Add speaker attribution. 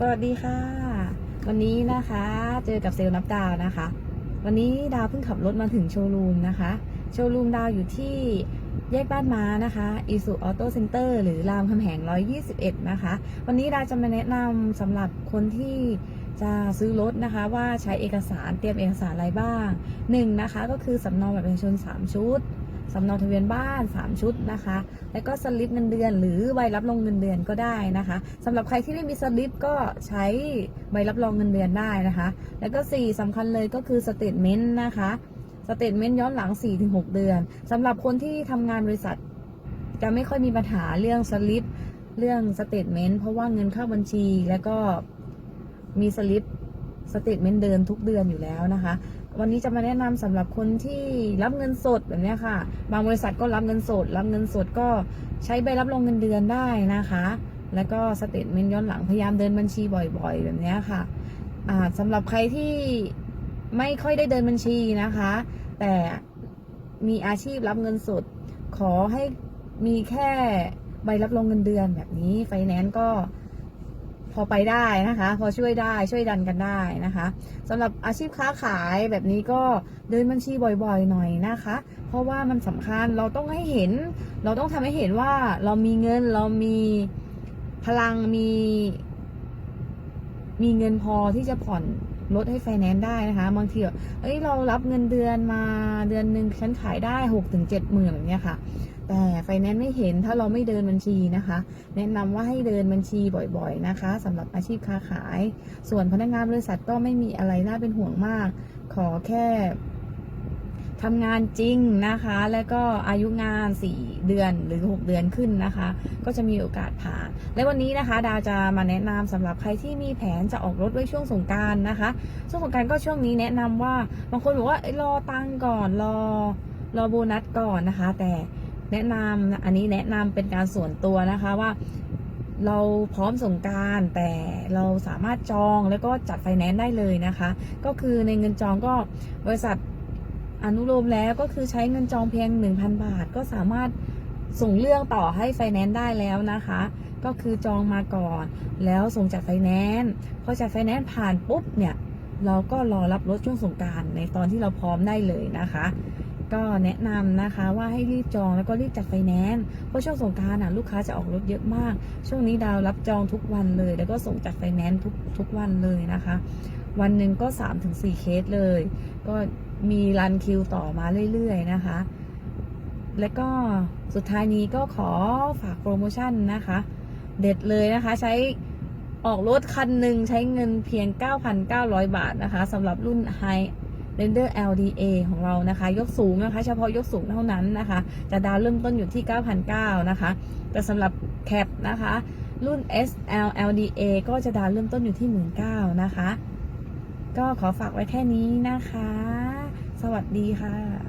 Speaker 1: สวัสดีค่ะ วันนี้นะคะเจอกับเซลล์นับดาวนะคะ วันนี้ดาวเพิ่งขับรถมาถึงโชว์รูมนะคะ โชว์รูมดาวอยู่ที่แยกบ้านม้านะคะอีสุออโต้เซ็นเตอร์หรือรามคำแหง 121 นะคะ วันนี้ดาวจะมาแนะนำสำหรับคนที่จะซื้อรถนะคะว่าใช้เอกสารเตรียมเอกสารอะไรบ้างหนึ่งนะคะก็คือสำเนาบัตรประชาชน 3 ชุด สำเนาทะเบียนบ้าน 3 ชุดนะคะ แล้วก็สลิปเงินเดือน หรือใบรับรองเงินเดือนก็ได้นะคะสำหรับใครที่ไม่มีสลิปก็ใช้ใบรับรองเงินเดือนได้นะคะ แล้วก็ 4สำคัญเลยก็คือสเตทเมนต์นะคะสเตทเมนต์ย้อนหลัง 4-6 เดือนสำหรับคนที่ทำงานบริษัท จะไม่ค่อยมีปัญหาเรื่องสลิปเรื่องสเตทเมนต์เพราะว่าเงินเข้าบัญชีแล้วก็มีสลิปสเตทเมนต์เดินทุกเดือนอยู่แล้วนะคะ วันนี้จะมาแนะนำสำหรับคนที่รับเงินสดแบบนี้ค่ะ บางบริษัทก็รับเงินสด รับเงินสดก็ใช้ใบรับรองเงินเดือนได้นะคะ แล้วก็สเตทเมนต์ย้อนหลังพยายามเดินบัญชีบ่อย ๆ แบบนี้ค่ะอ่าสำหรับใครที่ไม่ค่อยได้เดินบัญชีนะคะ แต่มีอาชีพรับเงินสด ขอให้มีแค่ใบรับรองเงินเดือนแบบนี้ไฟแนนซ์ก็ พอไปได้นะคะ พอช่วยได้ช่วยดันกันได้นะคะสำหรับอาชีพค้าขายแบบนี้ก็เดินบัญชีบ่อยๆ หน่อยนะคะ เพราะว่ามันสำคัญเราต้องให้เห็น เราต้องทำให้เห็นว่าเรามีเงินเรามีพลังมี มีเงินพอที่จะผ่อนลดให้ไฟแนนซ์ได้นะคะบางทีเอ้ยเรารับเงินเดือนมาเดือนหนึ่งฉันขายได้หกถึงเจ็ดหมื่นแบบเนี้ยค่ะ แต่ไฟแนนซ์ไม่เห็นถ้าเราไม่เดินบัญชีนะคะ แนะนำว่าให้เดินบัญชีบ่อยๆนะคะสำหรับอาชีพค้าขาย ส่วนพนักงานบริษัทก็ไม่มีอะไรน่าเป็นห่วงมาก ขอแค่ทำงานจริงนะคะ แล้วก็อายุงาน 4 เดือนหรือ 6 เดือนขึ้นนะคะ ก็จะมีโอกาสผ่าน และวันนี้นะคะ ดาวจะมาแนะนำสำหรับใครที่มีแผนจะออกรถไว้ช่วงสงการนะคะ ช่วงสงการก็ช่วงนี้แนะนำว่าบางคนบอกว่ารอตังก่อนรอรอโบนัสก่อนนะคะ แต่ แนะนำอันนี้แนะนำเป็นการส่วนตัวนะคะว่าเราพร้อมส่งการแต่เราสามารถจองแล้วก็จัดไฟแนนซ์ได้เลยนะคะ ก็คือในเงินจองก็บริษัทอนุโลมแล้วก็คือใช้เงินจองเพียง 1,000 บาท ก็สามารถส่งเรื่องต่อให้ไฟแนนซ์ได้แล้วนะคะ ก็คือจองมาก่อน แล้วส่งจัดไฟแนนซ์พอจัดไฟแนนซ์ผ่านปุ๊บเนี่ย เราก็รอรับรถช่วงสงการในตอนที่เราพร้อมได้เลยนะคะ ก็แนะนำนะคะว่าให้รีบจองแล้วก็รีบจัดไฟแนนซ์เพราะช่วงสงกรารน่ะลูกค้าจะออกรถเยอะมาก ช่วงนี้ดาวรับจองทุกวันเลย แล้วก็ส่งจัดไฟแนนซ์ทุกทุกวันเลยนะคะ วันหนึ่งก็ 3-4 เคสเลย ก็มีรันคิวต่อมาเรื่อยๆนะคะ และก็สุดท้ายนี้ก็ขอฝากโปรโมชั่นนะคะ เด็ดเลยนะคะใช้ออกรถคันหนึ่งใช้เงินเพียง 9,900 บาทนะคะสำหรับรุ่น High Render LDA ของเรานะคะ ยกสูงนะคะ เฉพาะยกสูงเท่านั้นนะคะ จะดาวเริ่มต้นอยู่ที่ 9,900 นะคะ แต่สำหรับแคปนะคะ รุ่น SL LDA ก็จะดาวเริ่มต้นอยู่ที่ 19,000นะคะ ก็ขอฝากไว้แค่นี้นะคะ สวัสดีค่ะ